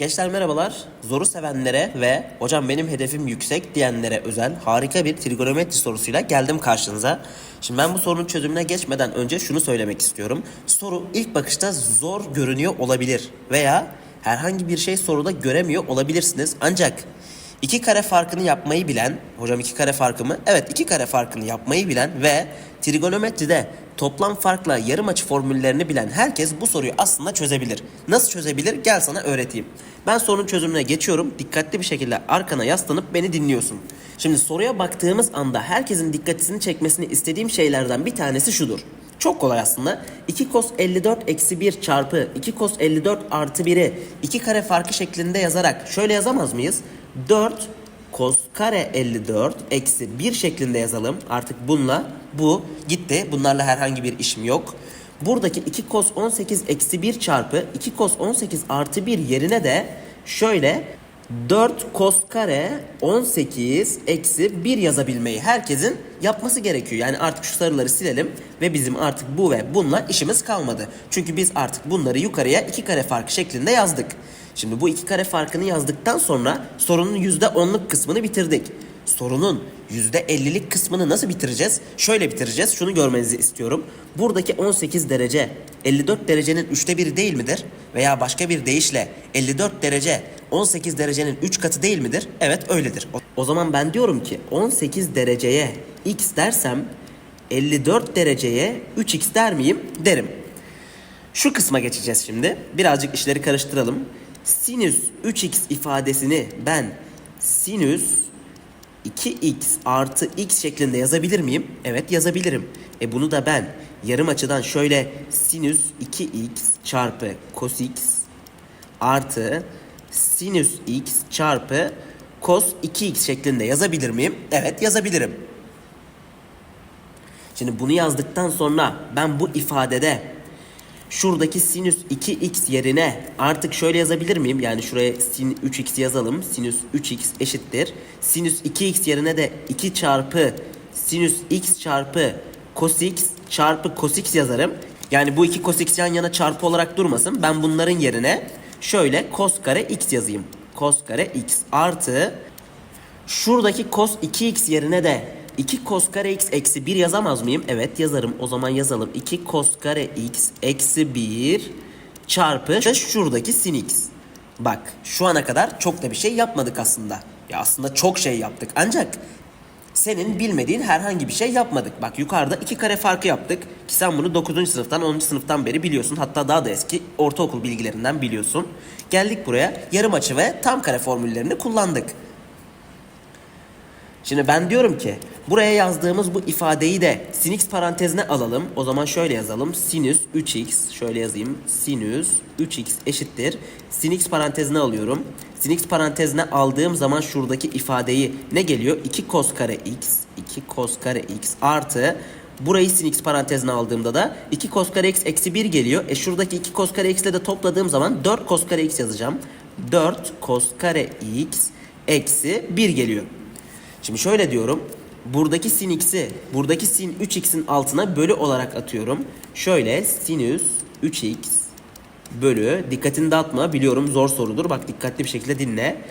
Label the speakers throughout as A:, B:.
A: Gençler merhabalar. Zoru sevenlere ve hocam benim hedefim yüksek diyenlere özel harika bir trigonometri sorusuyla geldim karşınıza. Şimdi ben bu sorunun çözümüne geçmeden önce şunu söylemek istiyorum. Soru ilk bakışta zor görünüyor olabilir veya herhangi bir şey soruda göremiyor olabilirsiniz. Ancak iki kare farkını yapmayı bilen, hocam iki kare farkı mı? Evet iki kare farkını yapmayı bilen ve trigonometride toplam farkla yarım açı formüllerini bilen herkes bu soruyu aslında çözebilir. Nasıl çözebilir? Gel sana öğreteyim. Ben sorunun çözümüne geçiyorum. Dikkatli bir şekilde arkana yaslanıp beni dinliyorsun. Şimdi soruya baktığımız anda herkesin dikkatini çekmesini istediğim şeylerden bir tanesi şudur. Çok kolay aslında. 2 cos 54 eksi 1 çarpı 2 cos 54 artı 1'i 2 kare farkı şeklinde yazarak şöyle yazamaz mıyız? 4 cos kare 54 eksi 1 şeklinde yazalım. Artık bununla bu gitti. Bunlarla herhangi bir işim yok. Buradaki 2 cos 18 eksi 1 çarpı 2 cos 18 artı 1 yerine de şöyle 4 cos kare 18 eksi 1 yazabilmeyi herkesin yapması gerekiyor. Yani artık şu sarıları silelim ve bizim artık bu ve bununla işimiz kalmadı. Çünkü biz artık bunları yukarıya 2 kare farkı şeklinde yazdık. Şimdi bu iki kare farkını yazdıktan sonra sorunun %10'luk kısmını bitirdik. Sorunun %50'lik kısmını nasıl bitireceğiz? Şöyle bitireceğiz. Şunu görmenizi istiyorum. Buradaki 18 derece 54 derecenin üçte biri değil midir? Veya başka bir deyişle 54 derece 18 derecenin 3 katı değil midir? Evet öyledir. O zaman ben diyorum ki 18 dereceye x dersem 54 dereceye 3x der miyim? Derim. Şu kısma geçeceğiz şimdi. Birazcık işleri karıştıralım. Sinüs 3x ifadesini ben sinüs 2x artı x şeklinde yazabilir miyim? Evet yazabilirim. E bunu da ben yarım açıdan şöyle sinüs 2x çarpı cos x artı sinüs x çarpı cos 2x şeklinde yazabilir miyim? Evet yazabilirim. Şimdi bunu yazdıktan sonra ben bu ifadede şuradaki sinüs 2x yerine artık şöyle yazabilir miyim? Yani şuraya sin 3x yazalım. Sinüs 3x eşittir. Sinüs 2x yerine de 2 çarpı sinüs x çarpı cos x çarpı cos x yazarım. Yani bu iki cos x yan yana çarpı olarak durmasın. Ben bunların yerine şöyle cos kare x yazayım. Cos kare x artı Şuradaki cos 2x yerine de 2 cos kare x eksi 1 yazamaz mıyım? Evet yazarım. O zaman yazalım. 2 cos kare x eksi 1 çarpı şuradaki sin x. Bak şu ana kadar çok da bir şey yapmadık aslında. Ya aslında çok şey yaptık. Ancak senin bilmediğin herhangi bir şey yapmadık. Bak yukarıda iki kare farkı yaptık. Ki sen bunu 9. sınıftan 10. sınıftan beri biliyorsun. Hatta daha da eski ortaokul bilgilerinden biliyorsun. Geldik buraya yarım açı ve tam kare formüllerini kullandık. Şimdi ben diyorum ki buraya yazdığımız bu ifadeyi de sin x parantezine alalım. O zaman şöyle yazalım. Sinüs 3x şöyle yazayım. Sinüs 3x eşittir. Sin x parantezine alıyorum. Sin x parantezine aldığım zaman şuradaki ifadeyi ne geliyor? 2 cos kare x 2 cos kare x artı Burayı sin x parantezine aldığımda da 2 cos kare x eksi 1 geliyor. E şuradaki 2 cos kare x ile de topladığım zaman 4 cos kare x yazacağım. 4 cos kare x eksi 1 geliyor. Şimdi şöyle diyorum. Buradaki sin x'i, buradaki sin 3x'in altına bölü olarak atıyorum. Şöyle sinüs 3x bölü, dikkatini dağıtma biliyorum zor sorudur. Bak dikkatli bir şekilde dinle.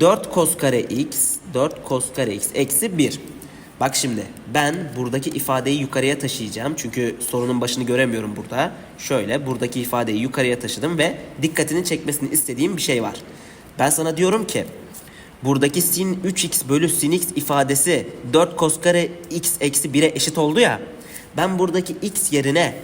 A: 4 cos kare x, 4 cos kare x eksi 1. Bak şimdi ben buradaki ifadeyi yukarıya taşıyacağım. Çünkü sorunun başını göremiyorum burada. Şöyle buradaki ifadeyi yukarıya taşıdım ve dikkatini çekmesini istediğim bir şey var. Ben sana diyorum ki Buradaki sin 3x bölü sin x ifadesi 4 cos kare x eksi 1'e eşit oldu ya. Ben buradaki x yerine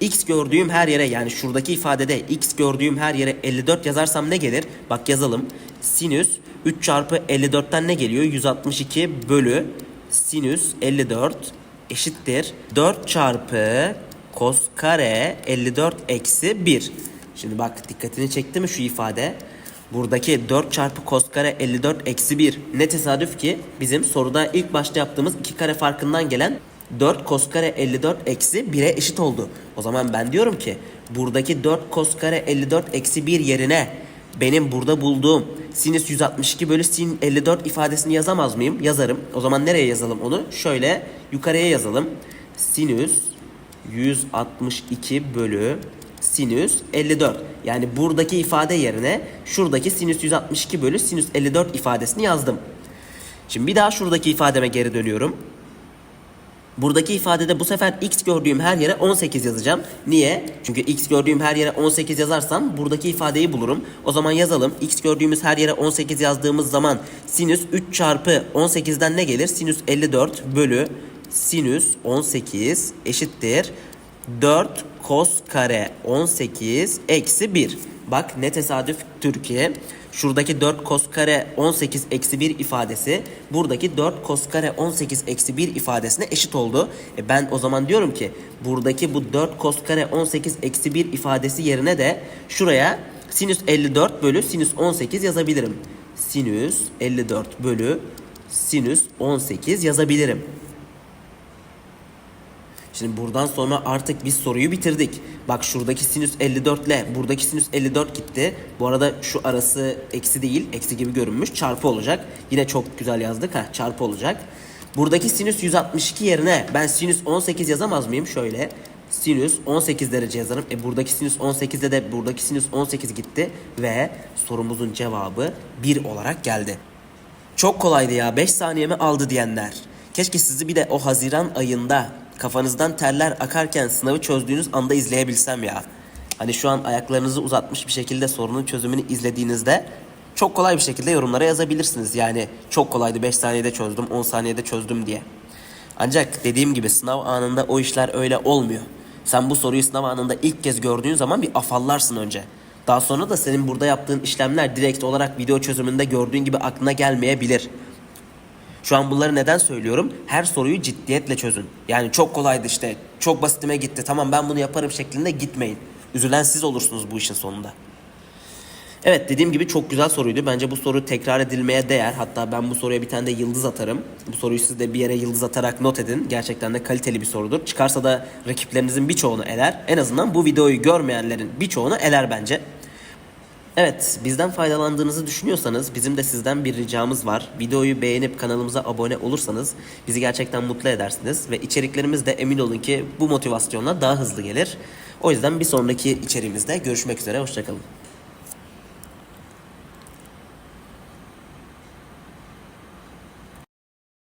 A: x gördüğüm her yere yani şuradaki ifadede x gördüğüm her yere 54 yazarsam ne gelir? Bak yazalım. Sinüs 3 çarpı 54'ten ne geliyor? 162 bölü sinüs 54 eşittir. 4 çarpı cos kare 54 eksi 1. Şimdi bak dikkatini çekti mi şu ifade? Buradaki 4 çarpı cos kare 54 eksi 1 ne tesadüf ki bizim soruda ilk başta yaptığımız 2 kare farkından gelen 4 cos kare 54 eksi 1'e eşit oldu. O zaman ben diyorum ki buradaki 4 cos kare 54 eksi 1 yerine benim burada bulduğum sinüs 162 bölü sin 54 ifadesini yazamaz mıyım? Yazarım. O zaman nereye yazalım onu? Şöyle yukarıya yazalım. Sinüs 162 bölü sinüs 54. Yani buradaki ifade yerine şuradaki sinüs 162 bölü sinüs 54 ifadesini yazdım. Şimdi bir daha şuradaki ifademe geri dönüyorum. Buradaki ifadede bu sefer x gördüğüm her yere 18 yazacağım. Niye? Çünkü x gördüğüm her yere 18 yazarsam buradaki ifadeyi bulurum. O zaman yazalım. x gördüğümüz her yere 18 yazdığımız zaman sinüs 3 çarpı 18'den ne gelir? Sinüs 54 bölü sinüs 18 eşittir. 4 kos kare 18 eksi 1. Bak ne tesadüf Türkiye. Şuradaki 4 kos kare 18 eksi 1 ifadesi buradaki 4 kos kare 18 eksi 1 ifadesine eşit oldu. E ben o zaman diyorum ki buradaki bu 4 kos kare 18 eksi 1 ifadesi yerine de şuraya sinüs 54 bölü sinüs 18 yazabilirim. Sinüs 54 bölü sinüs 18 yazabilirim. Şimdi buradan sonra artık biz soruyu bitirdik. Bak şuradaki sinüs 54 ile buradaki sinüs 54 gitti. Bu arada şu arası eksi değil. Eksi gibi görünmüş. Çarpı olacak. Yine çok güzel yazdık. ha çarpı olacak. Buradaki sinüs 162 yerine ben sinüs 18 yazamaz mıyım? Şöyle. Sinüs 18 derece yazarım. E buradaki sinüs 18'de de buradaki sinüs 18 gitti. Ve sorumuzun cevabı 1 olarak geldi. Çok kolaydı ya 5 saniyemi aldı diyenler. Keşke sizi bir de o Haziran ayında kafanızdan terler akarken sınavı çözdüğünüz anda izleyebilsem ya. Hani şu an ayaklarınızı uzatmış bir şekilde sorunun çözümünü izlediğinizde çok kolay bir şekilde yorumlara yazabilirsiniz. Yani çok kolaydı 5 saniyede çözdüm 10 saniyede çözdüm diye. Ancak dediğim gibi sınav anında o işler öyle olmuyor. Sen bu soruyu sınav anında ilk kez gördüğün zaman bir afallarsın önce. Daha sonra da senin burada yaptığın işlemler direkt olarak video çözümünde gördüğün gibi aklına gelmeyebilir. Şu an bunları neden söylüyorum? Her soruyu ciddiyetle çözün. Yani çok kolaydı işte, çok basitime gitti, tamam ben bunu yaparım şeklinde gitmeyin. Üzülen siz olursunuz bu işin sonunda. Evet dediğim gibi çok güzel soruydu. Bence bu soru tekrar edilmeye değer. Hatta ben bu soruya bir tane de yıldız atarım. Bu soruyu siz de bir yere yıldız atarak not edin. Gerçekten de kaliteli bir sorudur. Çıkarsa da rakiplerinizin birçoğunu eler. En azından bu videoyu görmeyenlerin birçoğunu eler bence. Evet, bizden faydalandığınızı düşünüyorsanız bizim de sizden bir ricamız var. Videoyu beğenip kanalımıza abone olursanız bizi gerçekten mutlu edersiniz ve içeriklerimiz de emin olun ki bu motivasyonla daha hızlı gelir. O yüzden bir sonraki içeriğimizde görüşmek üzere, hoşçakalın.